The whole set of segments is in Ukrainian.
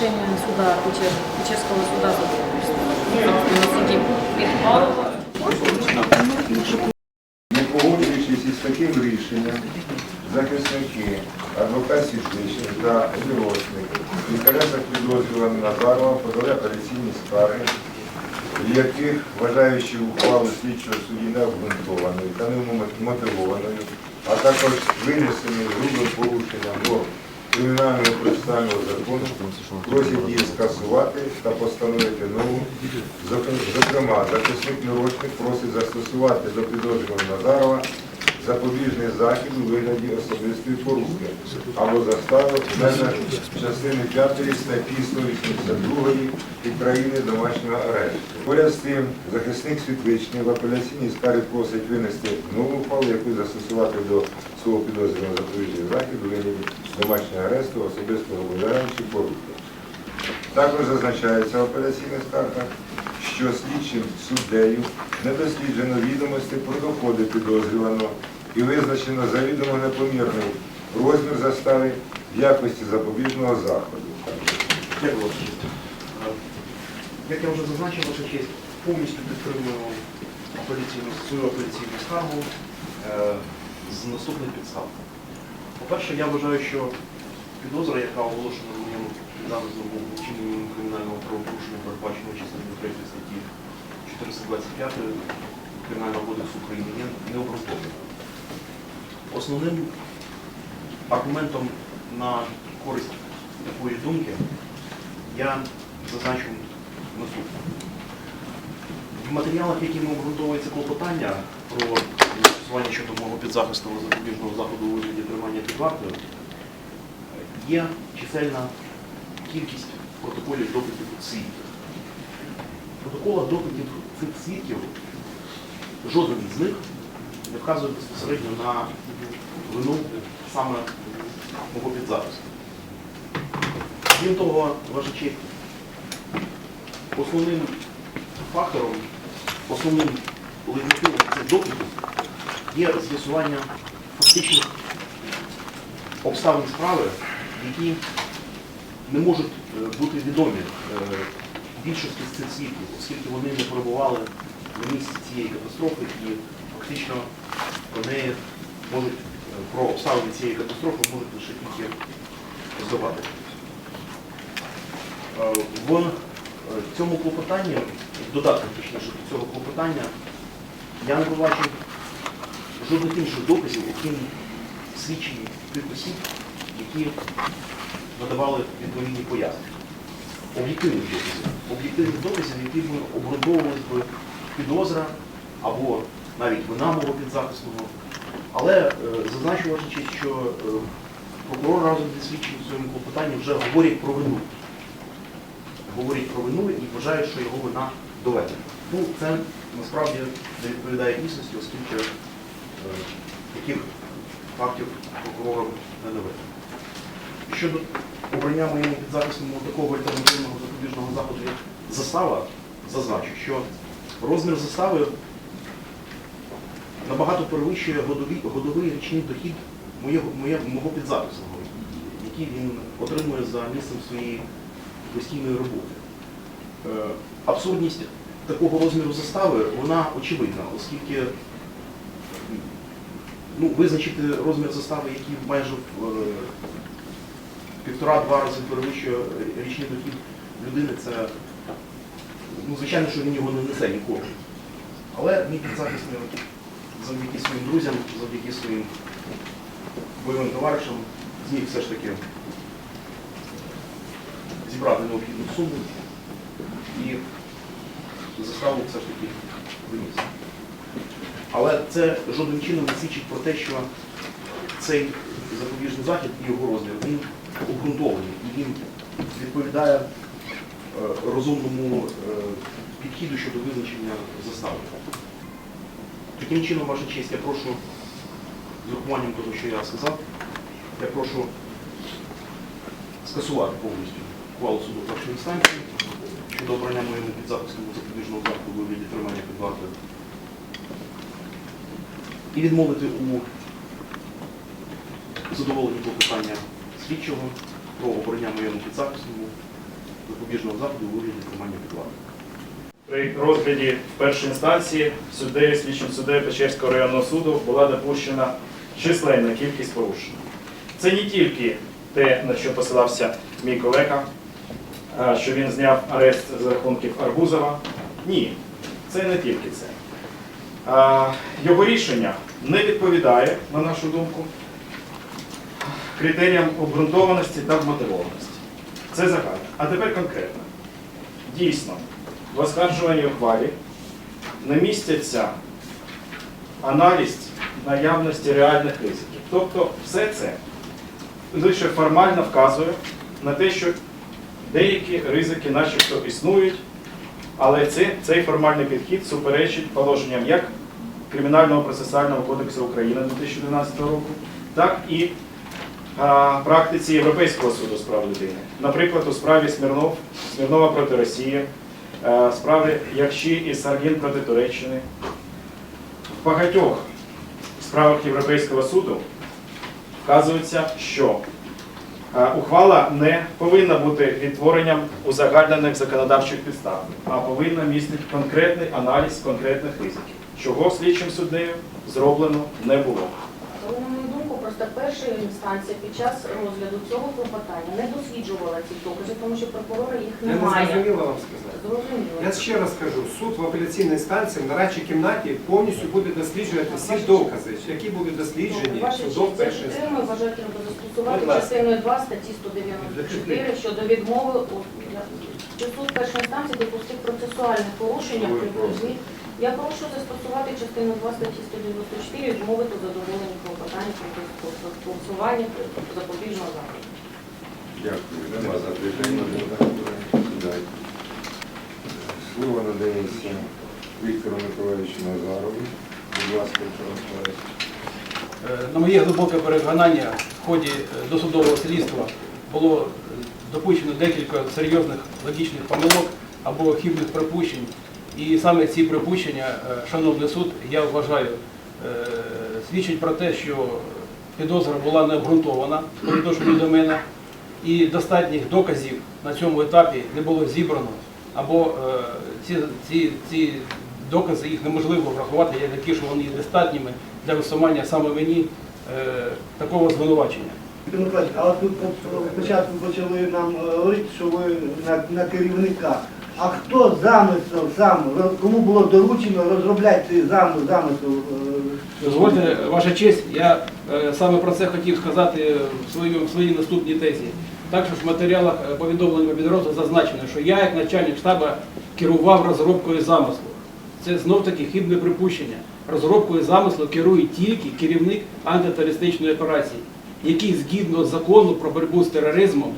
э, на решение суда Печер- Печерского суда. Не погоджуючись із таким рішенням, захисники, адвокат Світличний та виросник в інтересах підозрюваного Назарова подали апеляційні скарги, в яких, вважаючи ухвалу слідчого судді необґрунтованою та немотивованою, а також винесеною грубим порушенням до кримінального процесуального закону, просять її скасувати та постановити нову. Зокрема, захисник Мирошник просить застосувати до підозрюваного Назарова запобіжний захід у вигляді особистої поруки або застави в межах частини 5 статті 182 України домашнього арешту. Поряд з тим, захисник Світличний в апеляційній скарі просить винести нову ухвалу, яку застосувати до свого підозрюваного запобіжний захід у вигляді домашнього арешту, особистого виявлення чи поруки. Також зазначається в апеляційних скаргах, що слідчим суддею не досліджено відомості про доходи підозрюваного і визначено завідомо непомірний розмір застави в якості запобіжного заходу. Дякую, Як я вже зазначив, ваша честь, повністю підтримую свою апеляційну скаргу е, з наступних підстав. По-перше, я вважаю, що підозра, яка оголошена моєму замислом у вчиненні кримінального правопорушення, передбаченого частиною 3 статті 425 Кримінального кодексу України, є необґрунтована. Основним аргументом на користь такої думки я зазначу наступне. В матеріалах, якими обґрунтовується клопотання про застосування щодо мого підзахисного запобіжного заходу у вигляді тримання під вартою, є чисельна кількість протоколів допитів свідків. В протоколах допитів цих свідків жоден з них не вказує безпосередньо на вину саме мого підзахисту. Крім того, ваша основним фактором, основним легітимом цих допитів є з'ясування фактичних обставин справи, які не можуть е, бути відомі е, більшості з цих свідків, оскільки вони не перебували на місці цієї катастрофи і фактично неї можуть, е, про обставини цієї катастрофи можуть лише тільки здогадуватися. Е, В е, цьому клопотанні, в додатках точніше до цього клопотання, я не побачив жодних інших доказів, окрім свідчень тих осіб, які надавали відповідні пояснення. Об'єктивних доказів. Об'єктивних доказів, які б обґрунтовувалися підозра або навіть вина мого підзахисного. Але е, зазначу ваша що е, прокурор разом зі слідчим у своєму клопотанні вже говорять про вину. Говорять про вину і вважають, що його вина доведена. Ну, це насправді не відповідає дійсності, оскільки е, таких фактів прокурором не доведено. Щодо обрання моєму підзахисному такого альтернативного запобіжного заходу, як застава, зазначу, що розмір застави набагато перевищує годовий, годовий річний дохід моєго, моє, мого підзахисного, який він отримує за місцем своєї постійної роботи. Е, абсурдність такого розміру застави, вона очевидна, оскільки ну, визначити розмір застави, який майже півтора-два рази перевищує річний дохід людини, це, ну, звичайно, що він його не несе ніколи. Але мій підзахисний завдяки своїм друзям, завдяки своїм бойовим товаришам зміг все ж таки зібрати необхідну суму і заставу все ж таки виніс. Але це жодним чином не свідчить про те, що цей запобіжний захід і його розмір він обґрунтований і він відповідає е, розумному е, підходу щодо визначення застави. Таким чином, ваша честь, я прошу, з урахуванням того, що я сказав, я прошу скасувати повністю ухвалу суду першої інстанції щодо обрання моєму підзахисному запобіжного заходу у вигляді тримання під вартою і відмовити у Задоволені клопотання слідчого про обрання моєму підзахисному запобіжного заходу у вигляді тримання під вартою. При розгляді в першій інстанції суддею, слідчим суддею Печерського районного суду була допущена численна кількість порушень. Це не тільки те, на що посилався мій колега, що він зняв арест з рахунків Арбузова. Ні, це не тільки це. Його рішення не відповідає, на нашу думку, критеріям обґрунтованості та вмотивованості. Це загально. А тепер конкретно. Дійсно, в оскаржуваній ухвалі не містяться аналіз наявності реальних ризиків. Тобто все це лише формально вказує на те, що деякі ризики начебто існують, але це, цей формальний підхід суперечить положенням як Кримінального процесуального кодексу України 2012 року, так і а, практиці Європейського суду з прав людини. Наприклад, у справі Смірнов, Смірнова проти Росії, справи Якші і Саргін проти Туреччини. В багатьох справах Європейського суду вказується, що е, ухвала не повинна бути відтворенням узагальнених законодавчих підстав, а повинна містити конкретний аналіз конкретних ризиків, чого слідчим суддею зроблено не було. Мою перша інстанція під час розгляду цього клопотання не досліджувала ці докази, тому що прокурора їх Я не зрозуміла вам сказати. Зрозуміло. Я ще раз кажу, суд в апеляційній станції в нарадчій кімнаті повністю буде досліджувати всі докази, які були досліджені судом першої інстанції. вважаю, треба застосувати частиною 2 статті 194 щодо відмови у що суд першої інстанції допустив процесуальне порушення при призові. Я прошу застосувати частину 2 статті 194 відмовити задоволення клопотання про застосування запобіжного заходу. Дякую. Нема. Сідайте. Слово надається Віктору Миколаївичу Назарову. Будь ласка, Віктор Миколаївич. Е, На моє глибоке переконання в ході е, досудового слідства було е, допущено декілька серйозних логічних помилок або хибних припущень. І саме ці припущення, е, шановний суд, я вважаю, е, свідчить про те, що підозра була не обґрунтована по відношенню до мене, і достатніх доказів на цьому етапі не було зібрано, або е, ці, ці, ці докази їх неможливо врахувати як такі, що вони є достатніми для висумання саме мені такого звинувачення. Миколаївич, а от от спочатку почали нам е, говорити, що ви на, на керівника. А хто замисел сам, кому було доручено розробляти зам- замисел? е, Дозвольте, ваша честь, я е, саме про це хотів сказати в своїй, в своїй наступній тезі. Також в матеріалах повідомлення підрозділу зазначено, що я, як начальник штабу, керував розробкою замислу. Це знов таки хибне припущення. Розробкою замислу керує тільки керівник антитерористичної операції, який згідно закону про боротьбу з тероризмом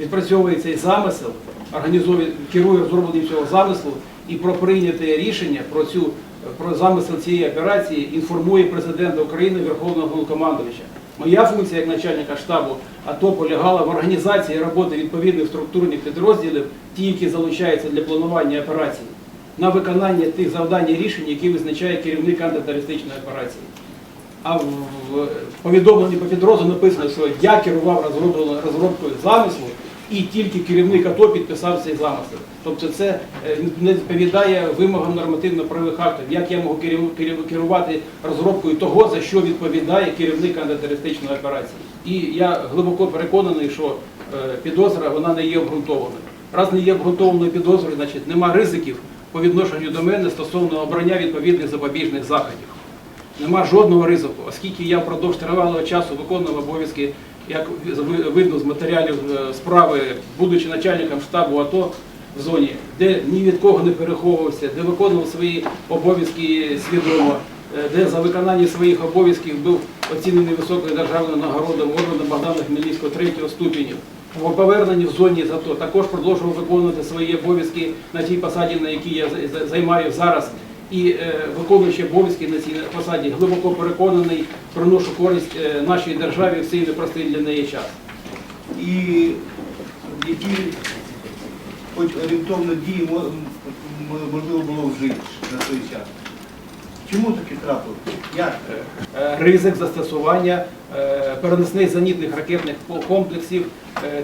відпрацьовує цей замисел, організовує, керує розробленням цього замислу і про прийняте рішення про цю про замисел цієї операції інформує президента України Верховного Головнокомандувача. Моя функція як начальника штабу АТО полягала в організації роботи відповідних структурних підрозділів, ті, які залучаються для планування операції, на виконання тих завдань і рішень, які визначає керівник антитерористичної операції. А в повідомленні по підрозділу написано, що я керував розробкою замислу, і тільки керівник АТО підписав цей замисел. Тобто це е, не відповідає вимогам нормативно-правових актів. Як я можу керувати розробкою того, за що відповідає керівник антитерористичної операції? І я глибоко переконаний, що е, підозра вона не є обґрунтованою. Раз не є обґрунтованою підозрою, значить нема ризиків по відношенню до мене стосовно обрання відповідних запобіжних заходів. Нема жодного ризику, оскільки я впродовж тривалого часу виконував обов'язки, як видно з матеріалів е, справи, будучи начальником штабу АТО в зоні, де ні від кого не переховувався, де виконував свої обов'язки свідомо, е, де за виконання своїх обов'язків був оцінений високою державною нагородою орденом Богдана Хмельницького третього ступеню. По поверненні в зоні з АТО також продовжував виконувати свої обов'язки на тій посаді, на якій я за- за- займаю зараз і е, виконуючи обов'язки на цій посаді, глибоко переконаний, приношу користь е, нашій державі в цей непростий для неї час. І які хоч орієнтовно дії можливо було вжити на той час? Чому таке трапилося? Як? Е, ризик застосування переносних зенітних ракетних комплексів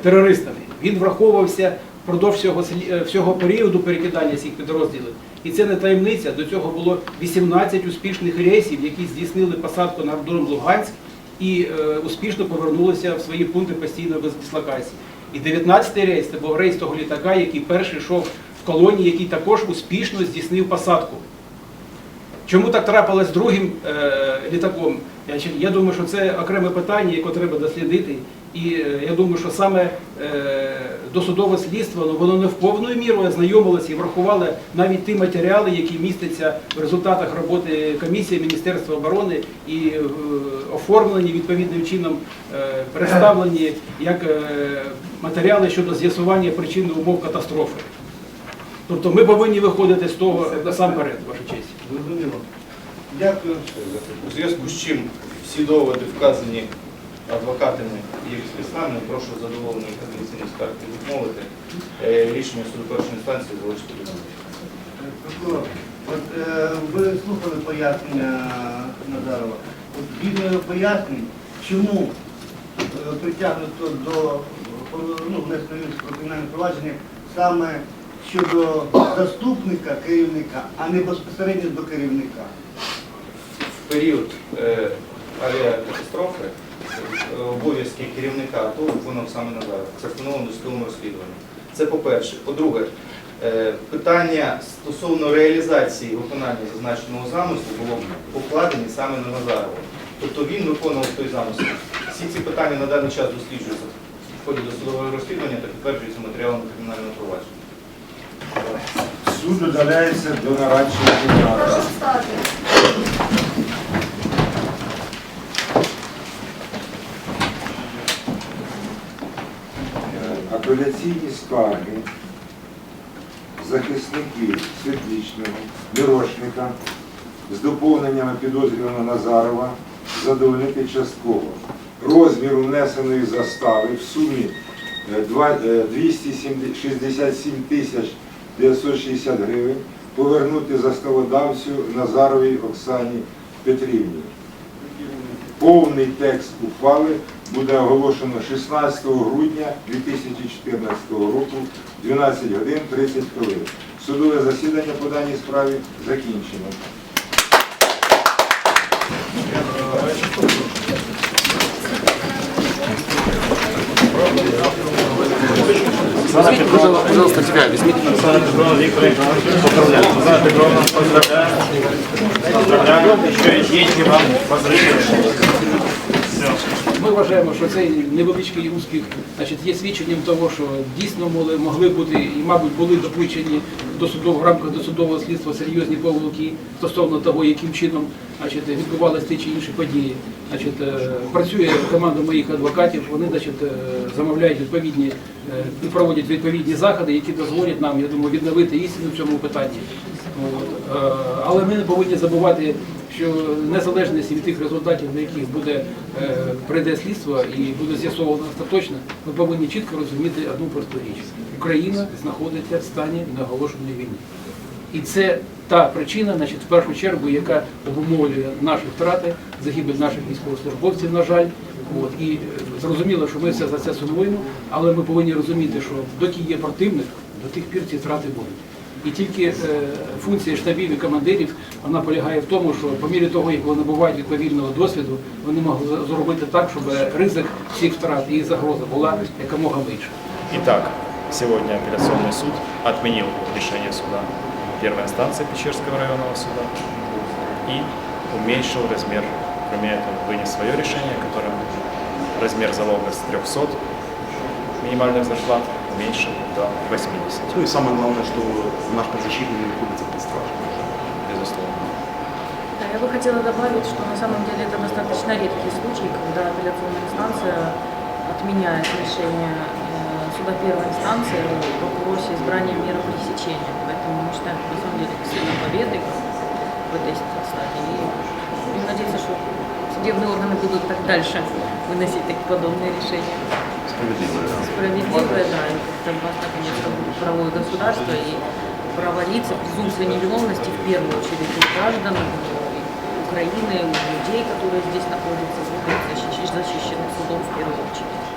терористами. Він враховувався впродовж всього, е, всього періоду перекидання цих підрозділів. І це не таємниця. До цього було 18 успішних рейсів, які здійснили посадку на аеродром Луганськ і е, успішно повернулися в свої пункти постійної дислокації. І 19-й рейс це був рейс того літака, який перший йшов в колонії, який також успішно здійснив посадку. Чому так трапилось з другим е, літаком? Я думаю, що це окреме питання, яке треба дослідити. І е, я думаю, що саме е, досудове слідство ну, воно не в повною мірою ознайомилося і врахувало навіть ті матеріали, які містяться в результатах роботи комісії Міністерства оборони і е, оформлені відповідним чином, представлені як матеріали щодо з'ясування причин умов катастрофи. Тобто ми повинні виходити з того насамперед, ваша честь. Зрозуміло. Дякую. У зв'язку з чим всі доводи вказані адвокатами і експертами, прошу задоволений апеляційної скарги відмовити. Е, Рішення суду першої інстанції залишити. Прокурор, от е, ви слухали пояснення Назарова. От згідно його пояснень, чому е, притягнуто до е, ну, внесено про кримінальне провадження саме щодо заступника керівника, а не безпосередньо до керівника. В період е, авіакатастрофи е, обов'язки керівника АТО виконав саме Назаров. Це встановлено в судовому розслідуванні. Це по-перше. По-друге, е, питання стосовно реалізації виконання зазначеного замислу було покладені саме на Назарова. Тобто він виконував той замисел. Всі ці питання на даний час досліджуються в ході досудового розслідування та підтверджуються матеріалами кримінального провадження. Суд удаляється до нарадчої кімнати. Е, Апеляційні скарги захисників Світлічного, Мірошника з доповненнями підозрюваного Назарова задовольнити частково. Розмір внесеної застави в сумі е, два- е, 267 тисяч 960 гривень повернути заставодавцю Назаровій Оксані Петрівні. Повний текст ухвали буде оголошено 16 грудня 2014 року 12 годин 30 хвилин. Судове засідання по даній справі закінчено. Пожалуйста, тебя возьмите. Поздравляю. Светлана Петровна, поздравляю. Поздравляю. Еще есть вам поздравления. Ми вважаємо, що цей невеличкий успіх значить, є свідченням того, що дійсно могли, могли бути і, мабуть, були допущені до суду, в рамках досудового слідства серйозні помилки стосовно того, яким чином значить, відбувалися ті чи інші події. Значить, е, працює команда моїх адвокатів, вони значить, е, замовляють відповідні е, і проводять відповідні заходи, які дозволять нам, я думаю, відновити істину в цьому питанні. От. Але ми не повинні забувати, що незалежність від тих результатів, на яких буде е, прийде слідство і буде з'ясовано остаточно, ми повинні чітко розуміти одну просту річ: Україна знаходиться в стані неоголошеної війни. І це та причина, значить, в першу чергу, яка обумовлює наші втрати, загибель наших військовослужбовців, на жаль. От, і е, зрозуміло, що ми все за це сумуємо, але ми повинні розуміти, що доки є противник, до тих пір ці втрати будуть. І тільки е, функція штабів і командирів вона полягає в тому, що по мірі того, як вони набувають відповідного досвіду, вони могли зробити так, щоб ризик всіх втрат і загроза була якомога менша. Итак, сегодня апелляционный суд отменил решение суда первой инстанции Печерского районного суда и уменьшил размер, кроме этого, вынес свое решение, которое размер залога с 300 минимальных зарплат уменьшил до 80, Ну и самое главное, что наш подзащитный не находится под стражей. безусловно. Да, я бы хотела добавить, что на самом деле это достаточно редкий случай, когда апелляционная инстанция отменяет решение э, суда первой инстанции в вопросе избрания меры пресечения. Поэтому мы считаем, что на самом деле это сильно победой в этой стадии. И будем надеяться, что судебные органы будут так дальше выносить такие подобные решения. Справедливо. Справедливое, да, и как-то важно, конечно, будет правое государство и право лица, презумпция невиновности в первую очередь у граждан, и Украины, у людей, которые здесь находятся, будут защищ- защищены судом в первую очередь.